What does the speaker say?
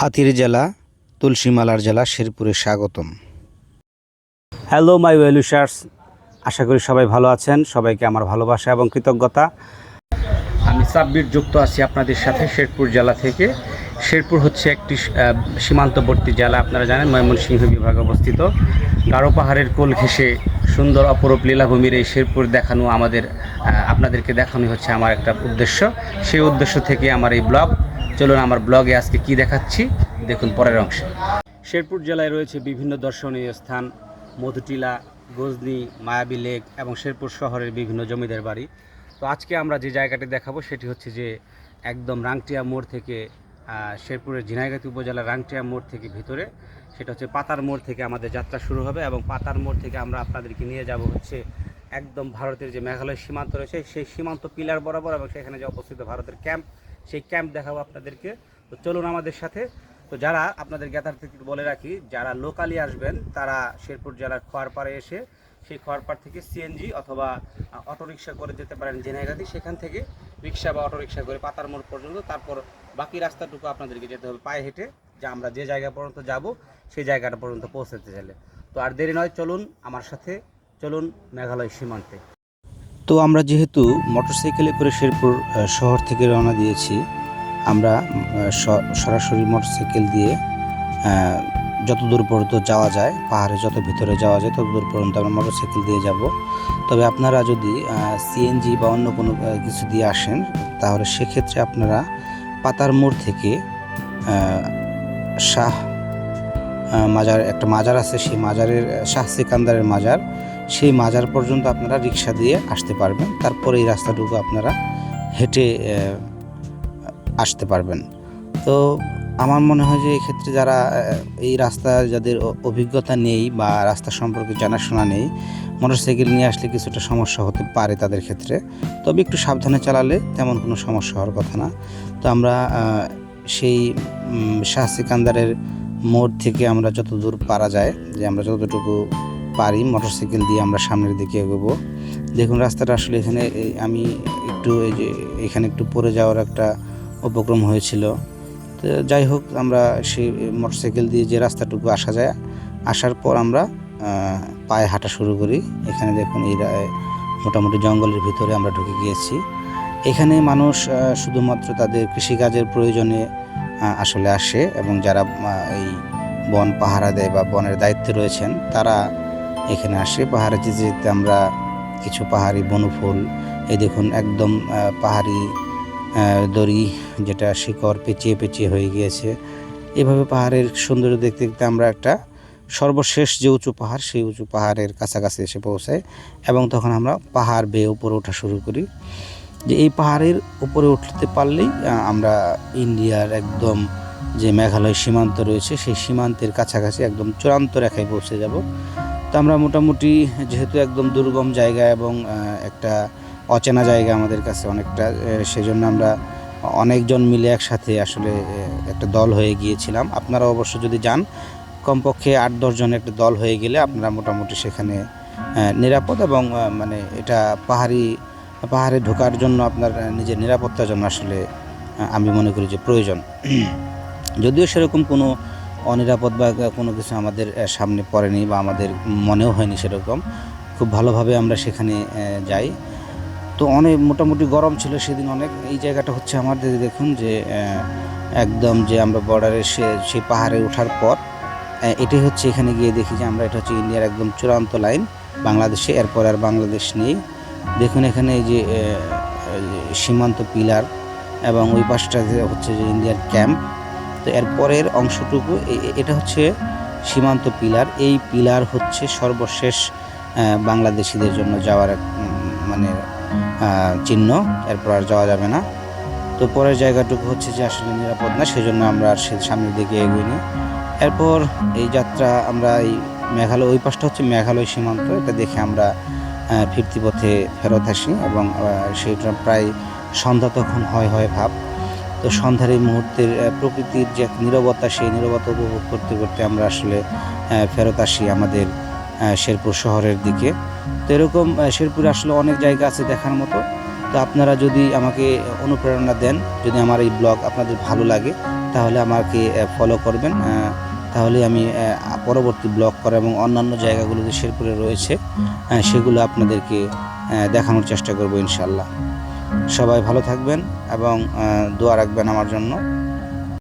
হাতির জেলা, তুলসীমালার জেলা শেরপুরে স্বাগতম। হ্যালো মাই ওয়েলুশার্স আশা করি সবাই ভালো আছেন, সবাইকে আমার ভালোবাসা এবং কৃতজ্ঞতা। আমি সাব্বির যুক্ত আছি আপনাদের সাথে শেরপুর জেলা থেকে। শেরপুর হচ্ছে একটি সীমান্তবর্তী জেলা, আপনারা জানেন, ময়মনসিংহ বিভাগে অবস্থিত। গারো পাহাড়ের কোল ঘেঁষে সুন্দর অপরূপ লীলাভূমির এই শেরপুর দেখানো আমাদের আপনাদেরকে দেখানো হচ্ছে আমার একটা উদ্দেশ্য। সেই উদ্দেশ্য থেকে আমার এই ব্লগ চলুন আমার ব্লগে আজকে কি দেখাচ্ছি, দেখুন পরের অংশে। শেরপুর জেলায় রয়েছে বিভিন্ন দর্শনীয় স্থান, মধুটিলা, গজনি, মায়াবী লেক এবং শেরপুর শহরের বিভিন্ন জমিদার বাড়ি। তো আজকে আমরা যে জায়গাটি দেখাবো সেটি হচ্ছে যে একদম রাংটিয়া মোড় থেকে শেরপুরের ঝিনাইগাতি উপজেলার রাংটিয়া মোড় থেকে ভিতরে। সেটা হচ্ছে পাতার মোড় থেকে আমাদের যাত্রা শুরু হবে এবং পাতার মোড় থেকে আমরা আপনাদেরকে নিয়ে যাব হচ্ছে একদম ভারতের যে মেঘালয় সীমান্ত রয়েছে, সেই সীমান্ত পিলার বরাবর এবং সেখানে যে অবস্থিত ভারতের ক্যাম্প সেই ক্যাম্প দেখাবো আপনাদেরকে। তো চলুন আমাদের সাথে। তো যারা আপনাদের জ্ঞাতার্থে বলে রাখি, যারা লোকালি আসবেন, তারা শেরপুর জেলার খোয়ারপাড়ে এসে সেই খোয়ারপাড় থেকে সিএনজি অথবা অটোরিকশা করে যেতে পারেন জেনাইগাতি সেখান থেকে রিক্সা বা অটোরিকশা করে পাতার মোড় পর্যন্ত। তারপর বাকি রাস্তাটুকু আপনাদেরকে যেতে হবে পায়ে হেঁটে, যে আমরা যে জায়গা পর্যন্ত যাব, সেই জায়গাটা পর্যন্ত পৌঁছাতে চাইলে। তো আর দেরি নয়, চলুন আমার সাথে, চলুন মেঘালয় সীমান্তে। তো আমরা যেহেতু মোটরসাইকেলে করে শেরপুর শহর থেকে রওনা দিয়েছি, আমরা সরাসরি মোটরসাইকেল দিয়ে যত দূর পর্যন্ত যাওয়া যায়, পাহাড়ে যত ভিতরে যাওয়া যায়, তত দূর পর্যন্ত আমরা মোটরসাইকেল দিয়ে যাব। তবে আপনারা যদি সিএনজি বা অন্য কোনো কিছু দিয়ে আসেন, তাহলে সেক্ষেত্রে আপনারা পাতার মোড় থেকে শাহ মাজার, একটা মাজার আছে, সেই মাজারের শাহ সিকান্দারের মাজার। সেই মাজার পর্যন্ত আপনারা রিক্সা দিয়ে আসতে পারবেন। তারপরে এই রাস্তাটুকু আপনারা হেঁটে আসতে পারবেন। তো আমার মনে হয় যে এক্ষেত্রে যারা এই রাস্তা যাদের অভিজ্ঞতা নেই বা রাস্তা সম্পর্কে জানাশোনা নেই, মোটরসাইকেল নিয়ে আসলে কিছুটা সমস্যা হতে পারে তাদের ক্ষেত্রে। তবে একটু সাবধানে চালালে তেমন কোনো সমস্যা হওয়ার কথা না। তো আমরা সেই শাহ সিকান্দারের মোড় থেকে আমরা যত দূর পারা যায়, যে আমরা যতটুকু পারি মোটরসাইকেল দিয়ে আমরা সামনের দিকে এগোবো। দেখুন, রাস্তাটা আসলে এখানে আমি একটু এই যে, এখানে একটু পড়ে যাওয়ার একটা উপক্রম হয়েছিল। তো যাই হোক, আমরা সেই মোটরসাইকেল দিয়ে যে রাস্তাটুকু আসা যায়, আসার পর আমরা পায়ে হাঁটা শুরু করি। এখানে দেখুন, এই মোটামুটি জঙ্গলের ভিতরে আমরা ঢুকে গিয়েছি। এখানে মানুষ শুধুমাত্র তাদের কৃষিকাজের প্রয়োজনে আসলে আসে এবং যারা এই বন পাহারা দেয় বা বনের দায়িত্বে রয়েছেন, তারা এখানে আসে। পাহাড়ে যেতে যেতে আমরা কিছু পাহাড়ি বনফুল, এই দেখুন একদম পাহাড়ি দড়ি যেটা শিকড় পেঁচিয়ে পেঁচিয়ে হয়ে গিয়েছে। এভাবে পাহাড়ের সৌন্দর্য দেখতে দেখতে আমরা একটা সর্বশেষ যে উঁচু পাহাড়, সেই উঁচু পাহাড়ের কাছাকাছি এসে পৌঁছাই এবং তখন আমরা পাহাড় বেয়ে উপরে ওঠা শুরু করি। যে এই পাহাড়ের উপরে উঠতে পারলেই আমরা ইন্ডিয়ার একদম যে মেঘালয় সীমান্ত রয়েছে, সেই সীমান্তের কাছাকাছি একদম চূড়ান্ত রেখায় পৌঁছে যাব। তো আমরা মোটামুটি যেহেতু একদম দুর্গম জায়গা এবং একটা অচেনা জায়গা আমাদের কাছে অনেকটা সেজন্য আমরা অনেকজন মিলে একসাথে আসলে একটা দল হয়ে গিয়েছিলাম। আপনারা অবশ্য যদি যান, কমপক্ষে আট দশজন একটা দল হয়ে গেলে আপনারা মোটামুটি সেখানে নিরাপদ এবং মানে এটা পাহাড়ি পাহাড়ে ঢোকার জন্য আপনার নিজের নিরাপত্তার জন্য আসলে আমি মনে করি যে প্রয়োজন। যদিও সেরকম কোনো অনিরাপদ বা কোনো কিছু আমাদের সামনে পড়েনি বা আমাদের মনেও হয়নি সেরকম, খুব ভালোভাবে আমরা সেখানে যাই। তো অনেক, মোটামুটি গরম ছিল সেদিন অনেক। এই জায়গাটা হচ্ছে আমাদের, দেখুন যে একদম যে আমরা বর্ডারে সে, সেই পাহাড়ে ওঠার পর এটাই হচ্ছে এখানে গিয়ে দেখি যে আমরা, এটা হচ্ছে ইন্ডিয়ার একদম চূড়ান্ত লাইন। বাংলাদেশে, এরপর আর বাংলাদেশ নেই। দেখুন এখানে এই যে সীমান্ত পিলার এবং ওই পাশটা হচ্ছে যে ইন্ডিয়ার ক্যাম্প। তো এরপরের অংশটুকু, এ- এ- এটা হচ্ছে সীমান্ত পিলার। এই পিলার হচ্ছে সর্বশেষ বাংলাদেশিদের জন্য যাওয়ার মানে চিহ্ন। এরপর আর যাওয়া যাবে না। তো পরের জায়গাটুকু হচ্ছে যে আসলে নিরাপদ না, সেজন্য আমরা আর সে সামনের দিকে এগোইনি এরপর এই যাত্রা, আমরা এই মেঘালয়, ওই পাশটা হচ্ছে মেঘালয় সীমান্ত। এটা দেখে আমরা ফিরতি পথে ফেরত আসি এবং সেটা প্রায় সন্ধ্যা তখন হয় হয় ভাব। তো সন্ধ্যার এই মুহূর্তের প্রকৃতির যে এক নীরবতা, সেই নীরবতা উপভোগ করতে করতে আমরা আসলে ফেরত আসি আমাদের শেরপুর শহরের দিকে। তো এরকম শেরপুরে আসলে অনেক জায়গা আছে দেখার মতো। তো আপনারা যদি আমাকে অনুপ্রেরণা দেন, যদি আমার এই ব্লগ আপনাদের ভালো লাগে, তাহলে আমাকে ফলো করবেন। তাহলে আমি পরবর্তী ব্লক করা এবং অন্যান্য জায়গাগুলো যে শেরপুরে রয়েছে সেগুলো আপনাদেরকে দেখানোর চেষ্টা করব ইনশাল্লাহ। সবাই ভালো থাকবেন এবং দোয়া রাখবেন আমার জন্য।